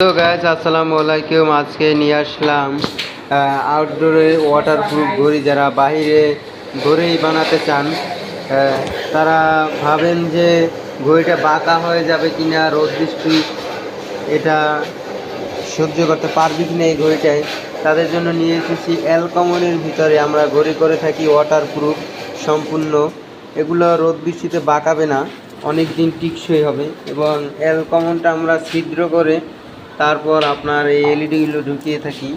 Hello guys আসসালামু আলাইকুম। আজকে নিয়ে আসলাম আউটডোরে ওয়াটারপ্রুফ ঘড়ি। যারা বাইরে ঘড়ি বানাতে চান তারা ভাবেন যে ঘড়িটা বাঁকা হয়ে যাবে কিনা, রোদ, বৃষ্টি, এটা সহ্য করতে পারবি কিনা এই ঘড়িটায়। তাদের জন্য নিয়ে এসেছি অ্যালকমনের ভিতরে আমরা ঘড়ি করে থাকি ওয়াটারপ্রুফ সম্পূর্ণ। এগুলো রোদ, বৃষ্টিতে বাঁকাবে না অনেক দিন টিকসই হবে। এবং অ্যালকমনটা আমরা ছিদ্র করে তারপর আপনার এই এলইডিগুলো ঢুকিয়ে থাকি।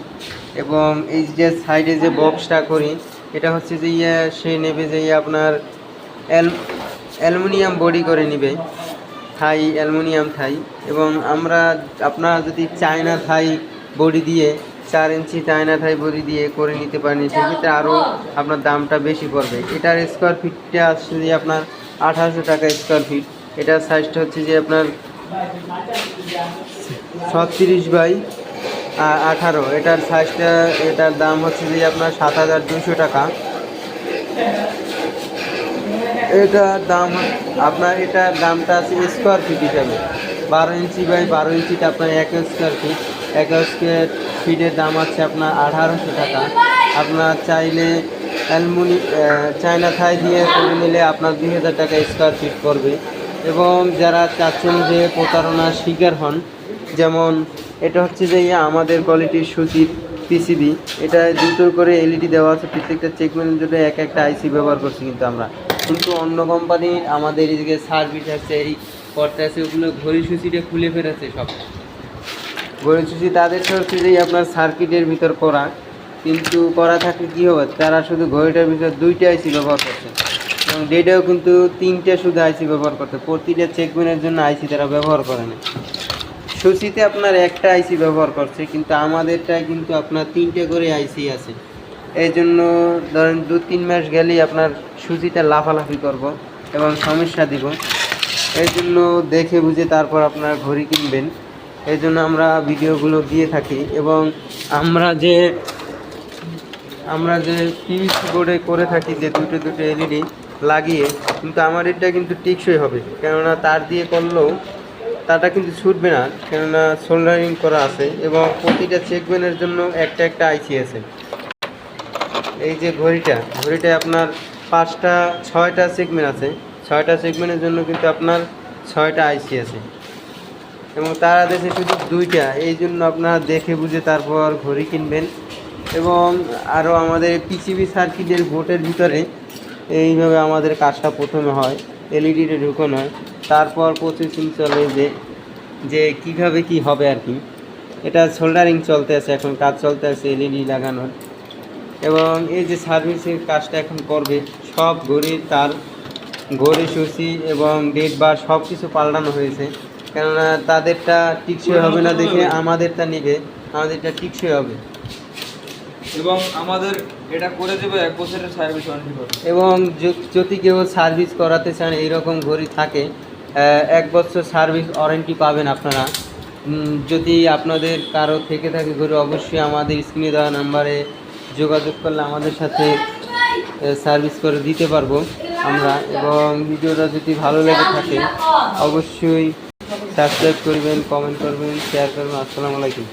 এবং এই যে সাইডে যে বক্সটা করি, এটা হচ্ছে যে ইয়ে সে নেবে যে ইয়ে আপনার অ্যাল, অ্যালুমিনিয়াম বডি করে নেবে। Thai, aluminium Thai. এবং আমরা, আপনারা যদি চায়না থাই বডি দিয়ে, চার ইঞ্চি চায়না থাই বডি দিয়ে করে নিতে পারেন, সেক্ষেত্রে আরও আপনার দামটা বেশি পড়বে। এটার স্কোয়ার ফিটটা আসছে যে আপনার আঠারোশো টাকা স্কোয়ার ফিট এটার সাইজটা হচ্ছে যে আপনার ছত্রিশ বাই আঠারো। এটার সাইজটা এটার দাম হচ্ছে যে আপনার সাত হাজার দুশো টাকা। এটার দাম আপনার এটার দামটা আছে স্কোয়ার ফিট হিসাবে। বারো ইঞ্চি বাই বারো ইঞ্চিতে আপনার এক স্কোয়ার ফিট এক স্কোয়ার ফিটের দাম আছে আপনার আঠারোশো টাকা। আপনার চাইলে অ্যালমুনি চায়না থাই দিয়ে করে নিলে আপনার দুই হাজার টাকা স্কোয়ার ফিট পড়বে। এবং যারা চাচ্ছেন যে প্রতারণার শিকার হন, যেমন এটা হচ্ছে যে আমাদের কোয়ালিটির সুতির পিসিবি এটা দুটো করে এলইডি দেওয়া আছে, প্রত্যেকটা চেকমেন্টের জন্য এক একটা আইসি ব্যবহার করছি কিন্তু আমরা। কিন্তু অন্য কোম্পানির আমাদের এদিকে সার্ভিস আছে, এই করতে আছে, ওগুলো ঘড়ি সুচিটা খুলে ফেলেছে সব। ঘড়ি সুচি তাদের হচ্ছে যে আপনার সার্কিটের ভিতর করা, কিন্তু করা থাকলে কী হবে? তারা শুধু ঘড়িটার ভিতর দুইটা আইসি ব্যবহার করছে। এবং ডেটাও কিন্তু তিনটে শুধু আইসি ব্যবহার করতে প্রতিটা চেকমেন্টের জন্য আইসি তারা ব্যবহার করে না। সুচিতে আপনার একটা আইসি ব্যবহার করছে, কিন্তু আমাদেরটায় কিন্তু আপনার তিনটে করে আইসি আছে। এই জন্য ধরেন দু তিন মাস গেলেই আপনার সুচিটা লাফালাফি করব এবং সমস্যা দিব। এই জন্য দেখে বুঝে তারপর আপনার ঘড়ি কিনবেন। এই জন্য আমরা ভিডিওগুলো দিয়ে থাকি এবং আমরা যে আমরা যে পিভিসি বোর্ডে করে থাকি যে দুটো দুটো এলইডি লাগিয়ে, কিন্তু আমার এটা কিন্তু টিকসই হবে। কেননা তার দিয়ে করলেও তারটা কিন্তু ছুটবে না, কেননা সোল্ডারিং করা আছে এবং প্রতিটা চেকবেনের জন্য একটা একটা আইসি আছে। এই যে ঘড়িটা ঘড়িটা আপনার পাঁচটা, ছয়টা সেগমেন্ট আছে। ছয়টা সেগমেন্টের জন্য কিন্তু আপনার ছয়টা আইসি আছে। এবং তারা দেশে শুধু দুইটা, এই জন্য আপনারা দেখে বুঝে তারপর ঘড়ি কিনবেন। এবং আরও আমাদের পিসিবি সার্কিটের বোর্ডের ভিতরে এইভাবে আমাদের কাজটা প্রথমে হয়, এলইডিতে ঢুকানো হয়, তারপর প্রসেসিং চলে যে যে কীভাবে কি হবে আর কি। এটা সোল্ডারিং চলতে আছে, এখন কাজ চলতে আছে এলইডি লাগানোর। এবং এই যে সার্ভিসের কাজটা এখন করবে, সব ঘড়ির তার, ঘড়ি, সুচি এবং ডেট বার সব কিছু পাল্টানো হয়েছে। কেননা তাদেরটা টিকসই হবে না দেখে আমাদেরটা নেবে, আমাদেরটা টিকসই হবে। এবং আমাদের এটা করে দেবে এক বছরের সার্ভিস এবং যদি কেউ সার্ভিস করাতে চান, এইরকম ঘড়ি থাকে এক বছর সার্ভিস ওয়ারেন্টি পাবেন আপনারা। যদি আপনাদের কারও থেকে থাকে ঘড়ি, অবশ্যই আমাদের স্ক্রিনে দেওয়া নাম্বারে যোগাযোগ করলে আমাদের সাথে সার্ভিস করে দিতে পারব আমরা। এবং ভিডিওটা যদি ভালো লেগে থাকে, অবশ্যই সাবস্ক্রাইব করবেন, কমেন্ট করবেন, শেয়ার করবেন। আসসালামু আলাইকুম।